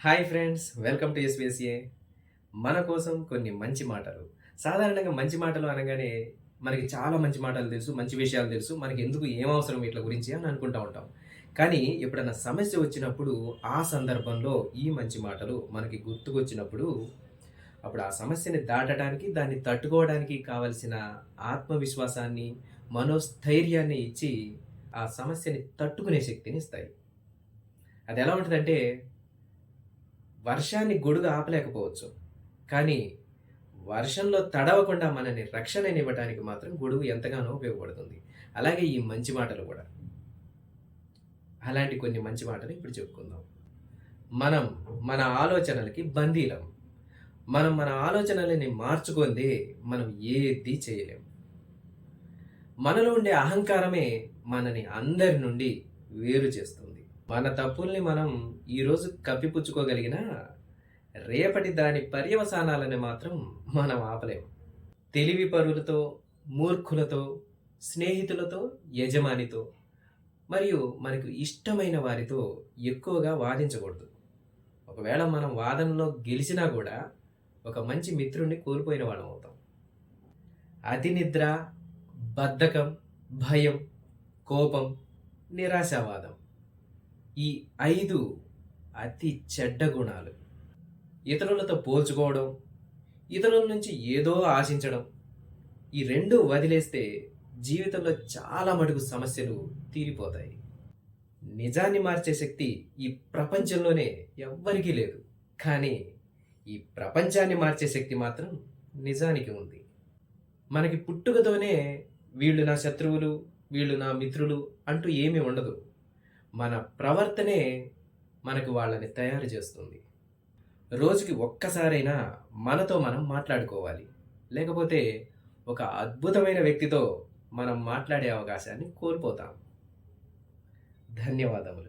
Hi friends welcome to SBSA మన కోసం కొన్ని మంచి మాటలు. సాధారణంగా మంచి మాటలు అనగానే మనకి చాలా మంచి మాటలు తెలుసు మంచి విషయాలు తెలుసు మనకి ఎందుకు ఏం అవసరం వీటి గురించి అని అనుకుంటా ఉంటాం. కానీ ఎప్పుడైనా సమస్య వచ్చినప్పుడు ఆ సందర్భంలో ఈ మంచి మాటలు మనకి గుర్తుకొచ్చినప్పుడు అప్పుడు ఆ సమస్యని దాటడానికి దాన్ని తట్టుకోవడానికి కావలసిన ఆత్మవిశ్వాసాన్ని మనోస్థైర్యాన్ని ఇచ్చి ఆ సమస్యని తట్టుకునే శక్తిని ఇస్తాయి. అది ఎలా ఉంటుందంటే వర్షాన్ని గొడుగు ఆపలేకపోవచ్చు. కానీ వర్షంలో తడవకుండా మనని రక్షణనివ్వడానికి మాత్రం గొడుగు ఎంతగానో ఉపయోగపడుతుంది. అలాగే ఈ మంచి మాటలు కూడా. అలాంటి కొన్ని మంచి మాటలు ఇప్పుడు చెప్పుకుందాం. మనం మన ఆలోచనలకి బందీలం. మనం మన ఆలోచనలని మార్చుకుంది మనం ఏది చేయలేం. మనలో ఉండే అహంకారమే మనని అందరి నుండి వేరు చేస్తుంది. మన తప్పుల్ని మనం ఈరోజు కప్పిపుచ్చుకోగలిగినా రేపటి దాని పర్యవసానాలని మాత్రం మనం ఆపలేం. తెలివి పరులతో మూర్ఖులతో స్నేహితులతో యజమానితో మరియు మనకు ఇష్టమైన వారితో ఎక్కువగా వాదించకూడదు. ఒకవేళ మనం వాదనలో గెలిచినా కూడా ఒక మంచి మిత్రుణ్ణి కోల్పోయిన వాళ్ళం అవుతాం. అతి నిద్ర బద్ధకం భయం కోపం నిరాశావాదం. ఈ ఐదు అతి చెడ్డ గుణాలు. ఇతరులతో పోల్చుకోవడం ఇతరుల నుంచి ఏదో ఆశించడం ఈ రెండు వదిలేస్తే జీవితంలో చాలా మటుకు సమస్యలు తీరిపోతాయి. నిజాన్ని మార్చే శక్తి ఈ ప్రపంచంలోనే ఎవ్వరికీ లేదు. కానీ ఈ ప్రపంచాన్ని మార్చే శక్తి మాత్రం నిజానికి ఉంది. మనకి పుట్టుకతోనే వీళ్ళు నా శత్రువులు వీళ్ళు నా మిత్రులు అంటూ ఏమీ ఉండదు. మన ప్రవర్తనే మనకు వాళ్ళని తయారు చేస్తుంది. రోజుకి ఒక్కసారైనా మనతో మనం మాట్లాడుకోవాలి. లేకపోతే ఒక అద్భుతమైన వ్యక్తితో మనం మాట్లాడే అవకాశాన్ని కోల్పోతాం. ధన్యవాదములు.